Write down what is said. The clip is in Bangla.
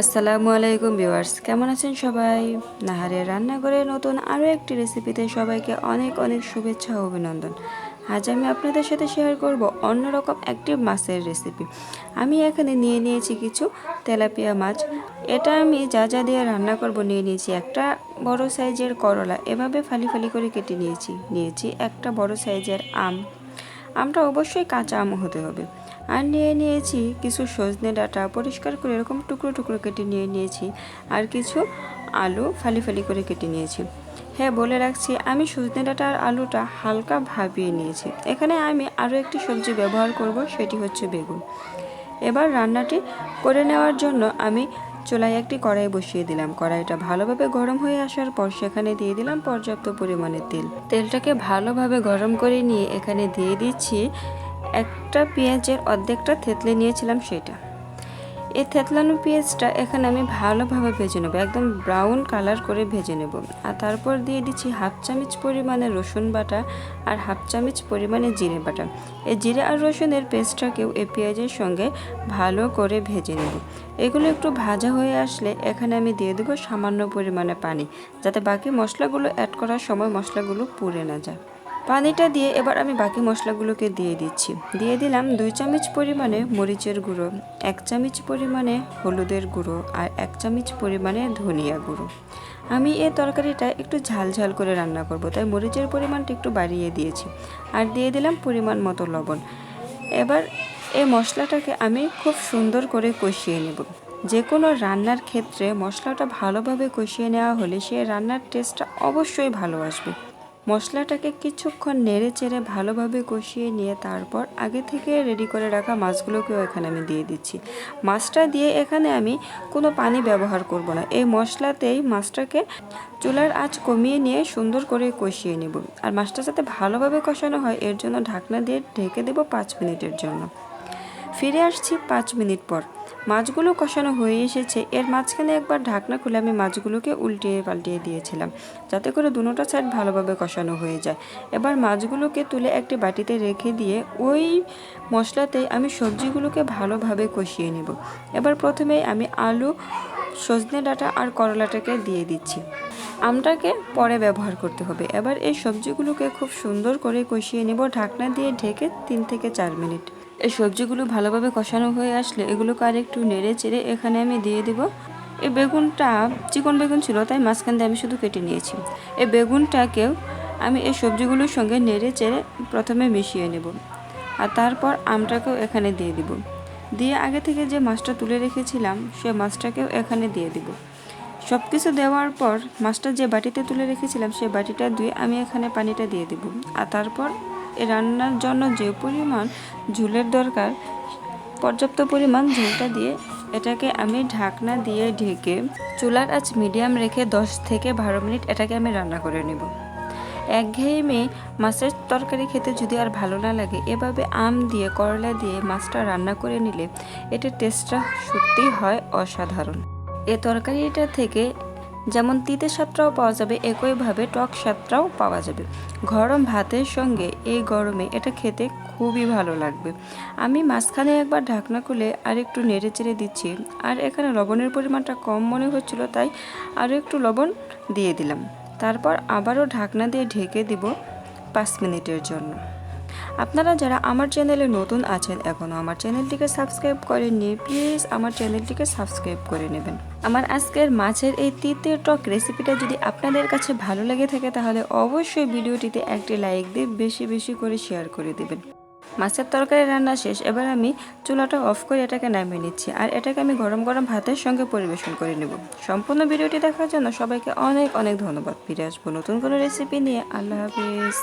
আসসালামু আলাইকুম ভিউয়ার্স, কেমন আছেন সবাই? নাহারের রান্নাঘরে নতুন আরও একটি রেসিপিতে সবাইকে অনেক অনেক শুভেচ্ছা অভিনন্দন। আজ আমি আপনাদের সাথে শেয়ার করব অন্যরকম একটি মাছের রেসিপি আমি এখানে নিয়ে নিয়েছি কিছু তেলাপিয়া মাছ। এটা আমি যা যা দিয়ে রান্না করব নিয়ে নিয়েছি। একটা বড় সাইজের করলা, এভাবে ফালি ফালি করে কেটে নিয়েছি। নিয়েছি একটা বড় সাইজের আম। আমটা অবশ্যই কাঁচা আম হতে হবে। আর নিয়ে নিয়েছি কিছু সজনে ডাঁটা পরিষ্কার করে এরকম টুকরো টুকরো কেটে নিয়ে নিয়েছি। আর কিছু আলু ফালি ফালি করে কেটে নিয়েছি। হ্যাঁ বলে রাখছি, আমি সজনে ডাঁটা আর আলুটা হালকা ভাবিয়ে নিয়েছি। এখানে আমি আরও একটি সবজি ব্যবহার করব, সেটি হচ্ছে বেগুন। এবার রান্নাটি করে নেওয়ার জন্য আমি চুলায় একটি কড়াই বসিয়ে দিলাম। কড়াইটা ভালোভাবে গরম হয়ে আসার পর সেখানে দিয়ে দিলাম পর্যাপ্ত পরিমাণে তেল। তেলটাকে ভালোভাবে গরম করে নিয়ে এখানে দিয়ে দিচ্ছি একটা পেঁয়াজের অর্ধেকটা থেতলে নিয়েছিলাম সেটা। এই থেতলানো পেঁয়াজটা এখানে আমি ভালোভাবে ভেজে নেব, একদম ব্রাউন কালার করে ভেজে নেব। আর তারপর দিয়ে দিচ্ছি হাফ চামচ পরিমাণে রসুন বাটা আর হাফ চামচ পরিমাণে জিরে বাটা। এই জিরে আর রসুনের পেস্টটাকেও এই পেঁয়াজের সঙ্গে ভালো করে ভেজে নেব। এগুলো একটু ভাজা হয়ে আসলে এখানে আমি দিয়ে দেবো সামান্য পরিমাণে পানি, যাতে বাকি মশলাগুলো অ্যাড করার সময় মশলাগুলো পুড়ে না যায়। পানিটা দিয়ে এবার আমি বাকি মশলাগুলোকে দিয়ে দিচ্ছি। দিয়ে দিলাম দুই চামচ পরিমাণে মরিচের গুঁড়ো, এক চামচ পরিমাণে হলুদের গুঁড়ো আর এক চামচ পরিমাণে ধনিয়া গুঁড়ো। আমি এই তরকারিটা একটু ঝাল ঝাল করে রান্না করব, তাই মরিচের পরিমাণটা একটু বাড়িয়ে দিয়েছি আর দিয়ে দিলাম পরিমাণ মতো লবণ। এবার এই মশলাটাকে আমি খুব সুন্দর করে কষিয়ে নেব। যে কোনো রান্নার ক্ষেত্রে মশলাটা ভালোভাবে কষিয়ে নেওয়া হলে সে রান্নার টেস্টটা অবশ্যই ভালো আসবে। মশলাটাকে কিছুক্ষণ নেড়ে চেড়ে ভালোভাবে কষিয়ে নিয়ে তারপর আগে থেকে রেডি করে রাখা মাছগুলোকেও এখানে আমি দিয়ে দিচ্ছি। মাছটা দিয়ে এখানে আমি কোনো পানি ব্যবহার করব না। এই মশলাতেই মাছটাকে চুলার আঁচ কমিয়ে নিয়ে সুন্দর করে কষিয়ে নেব। আর মাছটা যাতে ভালোভাবে কষানো হয়, এর জন্য ঢাকনা দিয়ে ঢেকে দেবো পাঁচ মিনিটের জন্য। ফিরে আসছি পাঁচ মিনিট পর। মাছগুলো কষানো হয়ে এসেছে। এর মাঝখানে একবার ঢাকনা খুলে আমি মাছগুলোকে উল্টিয়ে পাল্টিয়ে দিয়েছিলাম, যাতে করে দুটোটা সাইড ভালোভাবে কষানো হয়ে যায়। এবার মাছগুলোকে তুলে একটি বাটিতে রেখে দিয়ে ওই মশলাতে আমি সবজিগুলোকে ভালোভাবে কষিয়ে নেব। এবার প্রথমেই আমি আলু, সজনে ডাঁটা আর করলাটাকে দিয়ে দিচ্ছি। আমটাকে পরে ব্যবহার করতে হবে। এবার এই সবজিগুলোকে খুব সুন্দর করে কষিয়ে নেব। ঢাকনা দিয়ে ঢেকে তিন থেকে চার মিনিট। এই সবজিগুলো ভালোভাবে কষানো হয়ে আসলে এগুলোকে আর একটু নেড়ে চেড়ে এখানে আমি দিয়ে দিব। এই বেগুনটা চিকন বেগুন ছিল, তাই মাঝখান দিয়ে আমি শুধু কেটে নিয়েছি। এই বেগুনটাকেও আমি এই সবজিগুলোর সঙ্গে নেড়ে চেড়ে প্রথমে মিশিয়ে নেব আর তারপর আমটাকেও এখানে দিয়ে দিব। দিয়ে আগে থেকে যে মাছটা তুলে রেখেছিলাম, সে মাছটাকেও এখানে দিয়ে দিব। সব কিছু দেওয়ার পর মাছটা যে বাটিতে তুলে রেখেছিলাম, সে বাটিটা ধুয়ে আমি এখানে পানিটা দিয়ে দিব। আর তারপর রান্নার জন্য যে পরিমাণ ঝুলের দরকার, পর্যাপ্ত পরিমাণ ঝুলটা দিয়ে এটাকে আমি ঢাকনা দিয়ে ঢেকে চুলার আঁচ মিডিয়াম রেখে দশ থেকে বারো মিনিট এটাকে আমি রান্না করে নেব। একঘেয়েমে মাছের তরকারি খেতে যদি আর ভালো না লাগে, এভাবে আম দিয়ে, করলা দিয়ে মাছটা রান্না করে নিলে এটার টেস্টটা সত্যিই হয় অসাধারণ। এ তরকারিটা থেকে যেমন তিতে স্বাদটাও পাওয়া যাবে একইভাবে টক স্বাদটাও পাওয়া যাবে। গরম ভাতের সঙ্গে এই গরমে এটা খেতে খুবই ভালো লাগবে। আমি মাঝখানে একবার ঢাকনা খুলে আর একটু নেড়ে চেড়ে দিচ্ছি, আর এখানে লবণের পরিমাণটা কম মনে হচ্ছিল, তাই আরও একটু লবণ দিয়ে দিলাম। তারপর আবারও ঢাকনা দিয়ে ঢেকে দিব পাঁচ মিনিটের জন্য। আপনারা যারা আমার চ্যানেলে নতুন আছেন এখনও আমার চ্যানেলটিকে সাবস্ক্রাইব করেননি, প্লিজ আমার চ্যানেলটিকে সাবস্ক্রাইব করে নেবেন। আমার আজকের মাছের এই তৃতীয় টক রেসিপিটা যদি আপনাদের কাছে ভালো লেগে থাকে, তাহলে অবশ্যই ভিডিওটিতে একটি লাইক দিয়ে বেশি বেশি করে শেয়ার করে দেবেন। মাছের তরকারি রান্না শেষ, এবার আমি চুলাটা অফ করে এটাকে নামিয়ে নিচ্ছি আর এটাকে আমি গরম গরম ভাতের সঙ্গে পরিবেশন করে নেব। সম্পূর্ণ ভিডিওটি দেখার জন্য সবাইকে অনেক অনেক ধন্যবাদ। ফিরে আসব নতুন কোনো রেসিপি নিয়ে। আল্লাহ হাফিজ।